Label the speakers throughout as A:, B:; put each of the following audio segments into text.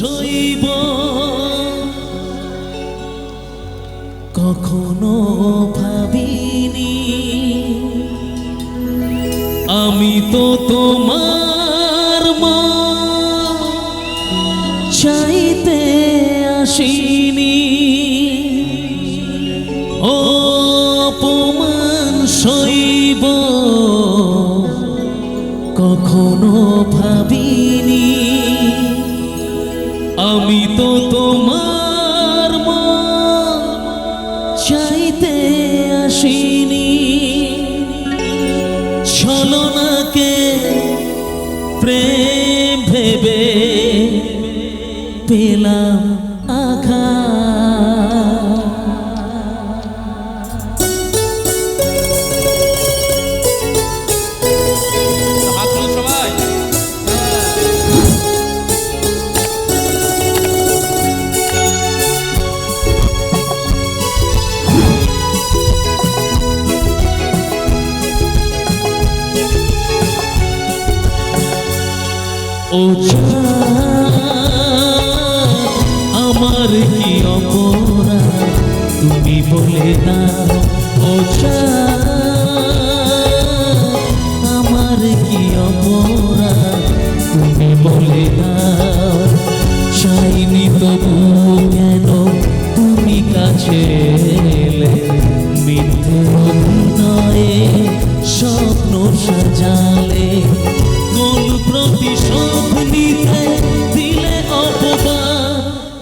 A: সইব কখনো ভাবিনি। আমি তো তোমার মা চাইতে আসিনি। অপমান সইব কখনো ভাবিনি। আমি তো তোমার মা চাইতে আসিনি। ছলনাকে প্রেম ভেবে পেলাম আঘাত। ও আমার কি অপরাধ? তুমি বলে দাও, ও আমার কি অপরাধ? তুমি বলে দাও, চাইনি তবু কেন তুমি কাছে?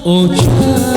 A: ocean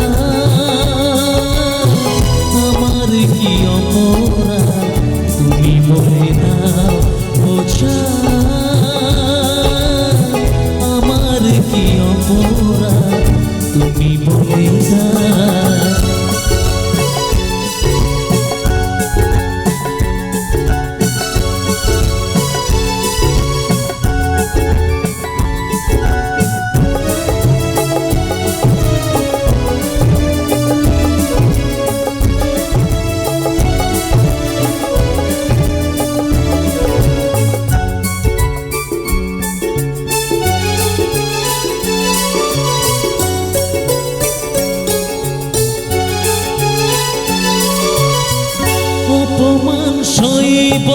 A: অপমান সইব,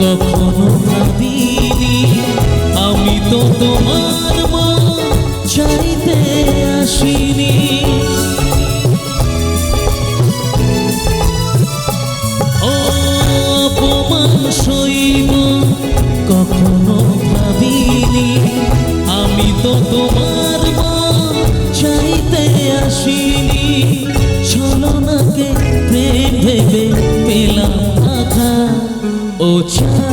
A: কখনো ভাবিনি। আমি তো তোমার মা চাইতে আসিনি। অপমান সইব, কখনো ভাবিনি। আমি তো তোমার ও চাঁদ,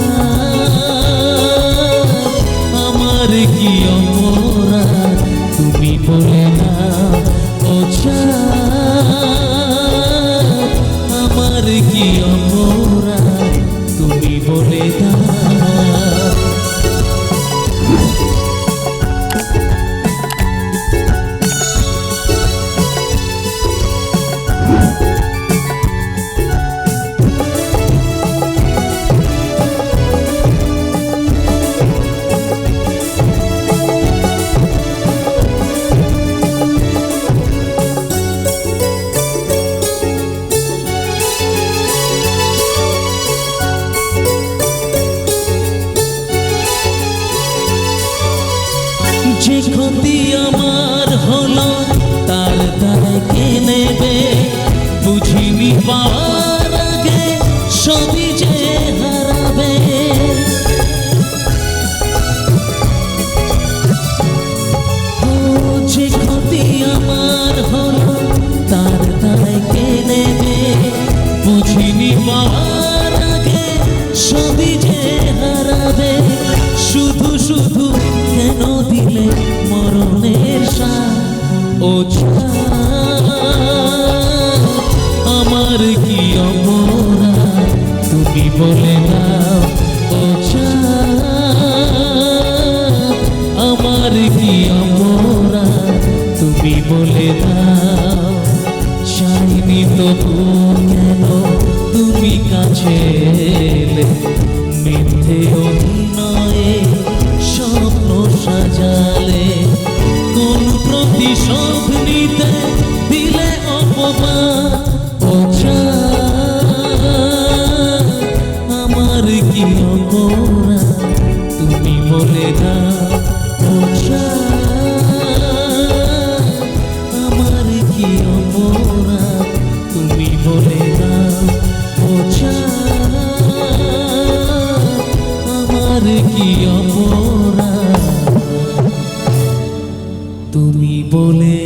A: তার কে নেবে? পাওয়ার আগে সবই যে হারাবে। যে ক্ষতি আমার হলো, তার দায় কে নেবে? বুঝিনি আগে সবই যে ও আমার কি অপরাধ তুমি বলে দাও ও আমার কি অপরাধ তুমি বলে দাও চাইনি তবু কেন তুমি কাছে মিথ্যে তুমি বলে